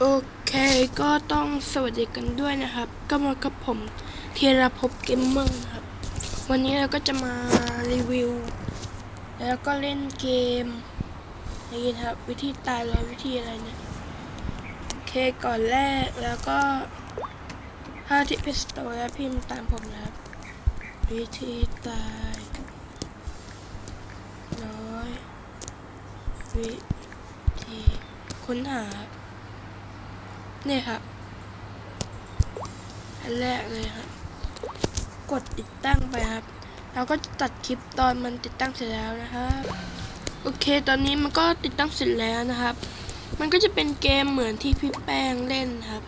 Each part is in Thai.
โอเคก็ต้องสวัสดีกันด้วยนะครับ ก็มากับผมเทียรภพเกมเมอร์ครับ วันนี้เราก็จะมารีวิว แล้วก็เล่นเกมนี่นะครับ วิธีตายร้อยวิธีอะไรเนี่ยโอเคก่อนแรกแล้วก็ถ้าที่พิสโตแล้วพิมพ์ตามผมนะครับ วิธีตายร้อยวิธีค้นหา นี่ครับ อันแรกเลยครับ กดติดตั้งไปครับ เราก็ตัดคลิปตอนมันติดตั้งเสร็จแล้วนะครับ โอเค ตอนนี้มันก็ติดตั้งเสร็จแล้วนะครับ มันก็จะเป็นเกมเหมือนที่พี่แป้งเล่นครับ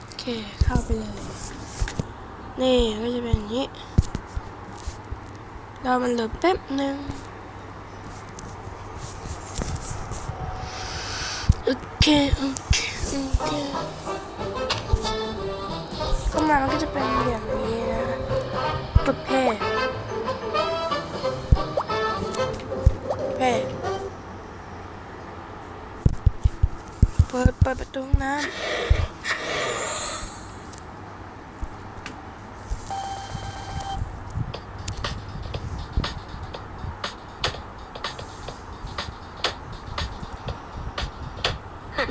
โอเค เข้าไปเลย นี่ก็จะเป็นอย่างนี้ เรามันเหลือแป๊บหนึ่งโอเค โอเค โอเคเข้ามามันก็จะเป็นอย่างนี้นะกดเพเพย์เปิดเปิดประตูน้ำ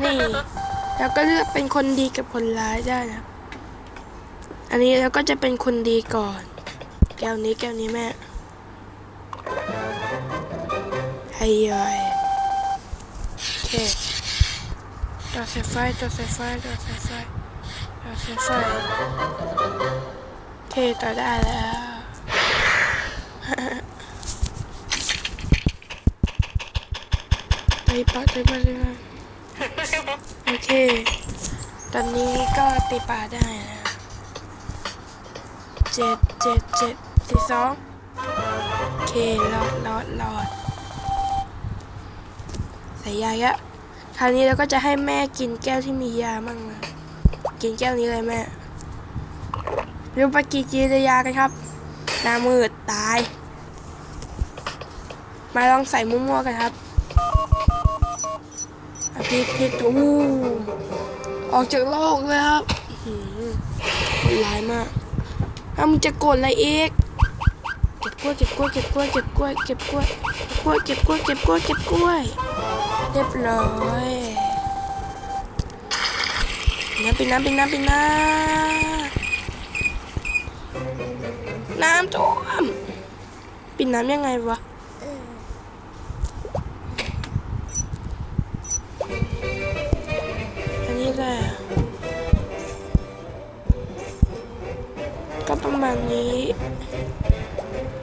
นี่ แล้วก็เลือกเป็นคนดีกับคนร้ายได้นะ อันนี้เราก็จะเป็นคนดีก่อน แก้วนี้แก้วนี้แม่ให้ย่อยโอเคต่อสายไฟต่อสายไฟต่อสายไฟต่อสายไฟโอเคต่อได้แล้วไปปะไปปะไปปะ โอเค ตอนนี้ก็ตีปลาได้นะเจ็ดเจ็ดเจ็ดสี่สองโอเครอดรอดรอดใส่ยาเยอะคราวนี้เราก็จะให้แม่กินแก้วที่มียามั่งนะกินแก้วนี้เลยแม่เร็วไปกี่จีนยากันครับหน้ามืดตาย มาลองใส่มั่วๆกันครับ อะพิษพิษอู้ออกจากโลกเลยครับอื้อหือโหดร้ายมากอ้าวมึงจะกดอะไรเอีกเก็บกล้วยเก็บกล้วยเก็บกล้วยเก็บกล้วยเก็บกล้วยเก็บกล้วยเก็บกล้วยเก็บกล้วยเรียบร้อยน้ำเป็นน้ำเป็นน้ำเป็นน้ำน้ำท่วมปิดน้ำยังไงวะ ก็ประมาณนี้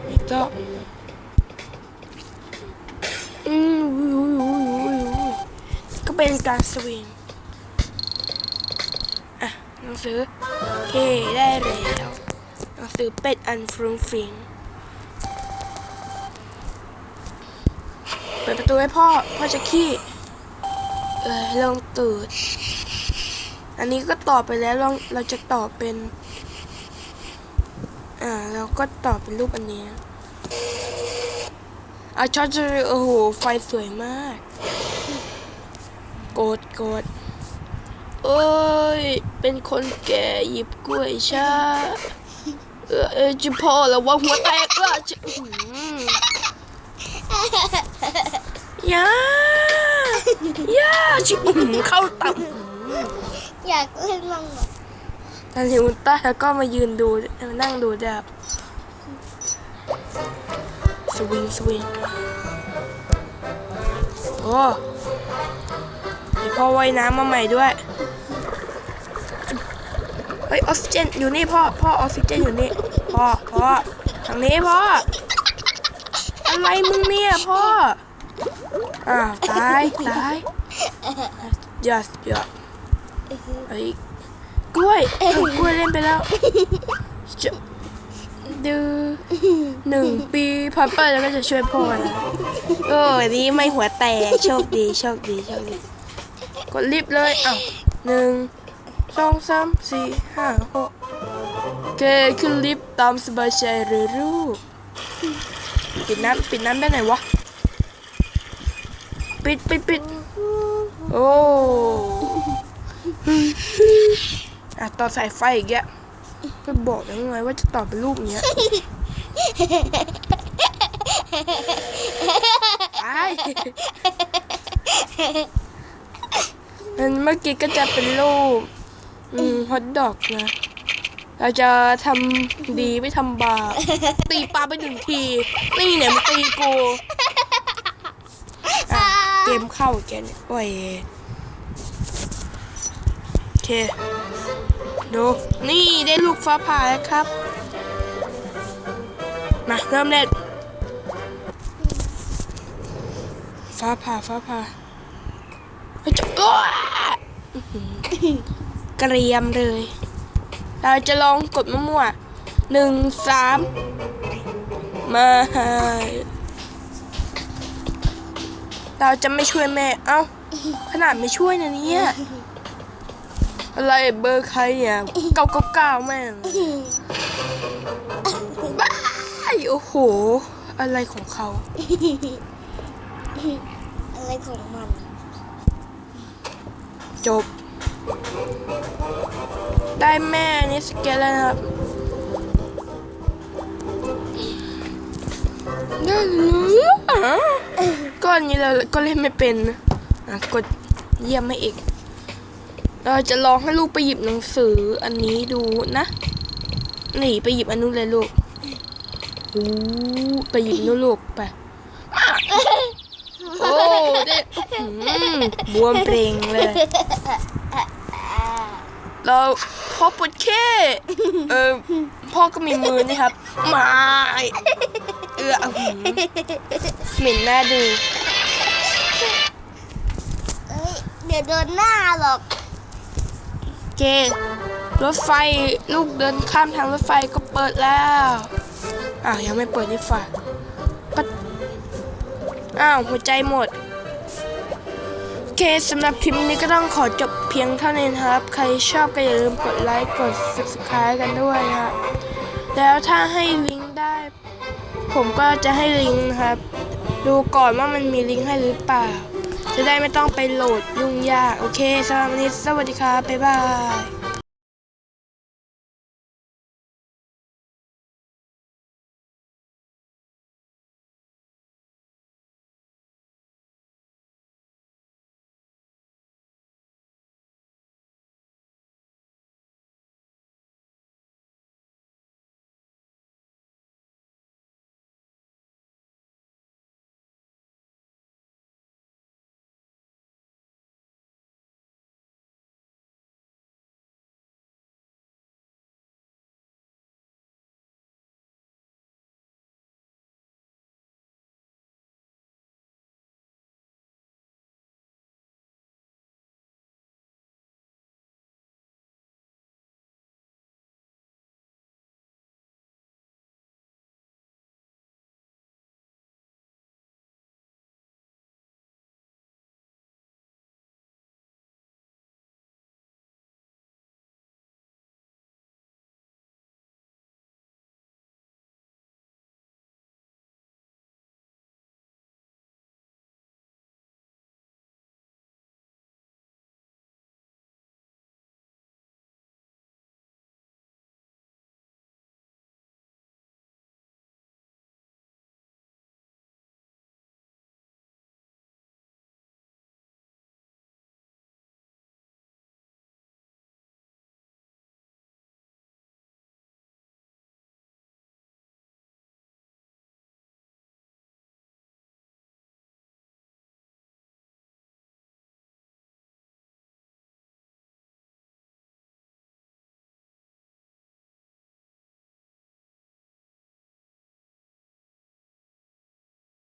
นี่ก็อืมก็เป็นการสวิงอะหนังสือโอเคได้แล้วหนังสือเป็ดอันฟรุงฟริงเปิดประตูให้พ่อ พ่อจะขี้ เออลองตื่นอันนี้ก็ต่อไปแล้วลองเราจะต่อเป็น อ่าแล้วก็ต่อเป็นรูปอันนี้อาชอจะโอ้โห ไฟสวยมาก โกดกดเอ้ย เป็นคนแก่หยิบกล้วยชาเออเออจะพอแล้วว่าหัวแตกละจะอื้อหือยาอยาชิบอื้อหือเข้าต่ำอยากเล่นมังหรอ ทันทีอุลตร้าแล้วก็มายืนดูมานั่งดูแบบสวิงสวิงโอ้มีพ่อว่ายน้ำมาใหม่ด้วย เฮ้ยออกซิเจนอยู่นี่พ่อ พ่อออกซิเจนอยู่นี่ พ่อ พ่อ ทางนี้พ่อ อะไรมึงเนี่ยพ่ออ้าตาย ตายยอดยอดเฮ้ย กล้วยเออกล้วยเล่นไปแล้วจะดูหนึ่งปีพับเปิลแล้วก็จะช่วยพ่อนะโอ้ยนี่ไม่หัวแตกโชคดีโชคดีโชคดีกดลิฟต์เลยอ้าวหนึ่งสองสามสี่ห้าหกโอเคขึ้นลิฟต์ตามสบายใจเลยลูกปิดน้ำปิดน้ำได้ไหนวะ ปิดปิดปิดโอ้ อะต่อสายไฟอีกแกก็บอกแล้วไงว่าจะต่อเป็นรูปเนี้ยไอ้อันเมื่อกี้ก็จะเป็นรูปอืมฮอตดอกนะ เราจะทำดีไม่ทำบาปตีปลาไปหนึ่งทีนี่เนี่ยมันตีกูอะเกมเข้าแกเนี่ยโอ้ยโอเค ดู นี่ได้ลูกฟ้าผ่าแล้วครับ มาเริ่มเล่นฟ้าผ่าฟ้าผ่าเฮ้จะก้าอื้อหือเกรียมเลย เราจะลองกดมั่วๆหนึ่งสามมาเราจะไม่ช่วยแม่ เอ้า ขนาดไม่ช่วยนะเนี่ย อะไรเบอร์ใครเนี่ยเก้าเก้าเก้าแม่งบ้ายโอ้โห อะไรของเขา อะไรของมัน จบ ได้แม่นี่สเก็ตแล้วนะครับได้เลยก้อนนี้เราก็เล่นไม่เป็นนะอะกดเยี่ยมไม่อีก เราจะลองให้ลูกไปหยิบหนังสืออันนี้ดูนะหนีไปหยิบอันนู้นเลยลูกโอ้ไปหยิบนู้นลูกไปอะโอ้ได้อื้อหือบวมเปร่งเลย เราพ่อปวดแค่เออพ่อก็มีมือนี่ครับไมาเออเอาหืมเหม็นหน้าดูเอ้ยเดี๋ยวโดนหน้าหรอก เจรถไฟลูกเดินข้ามทางรถไฟก็เปิดแล้ว อ้าวยังไม่เปิดนี่ฝ่าอ้าวหัวใจหมดโอเคสำหรับคลิปนี้ก็ต้องขอจบเพียงเท่านี้นะครับ ใครชอบก็อย่าลืมกดไลค์กด subscribe กันด้วยนะครับแล้วถ้าให้ลิงก์ได้ ผมก็จะให้ลิงก์นะครับ ดูก่อนว่ามันมีลิงก์ให้หรือเปล่า จะได้ไม่ต้องไปโหลดยุ่งยาก โอเคสำหรับวันนี้สวัสดีครับ บ๊ายบาย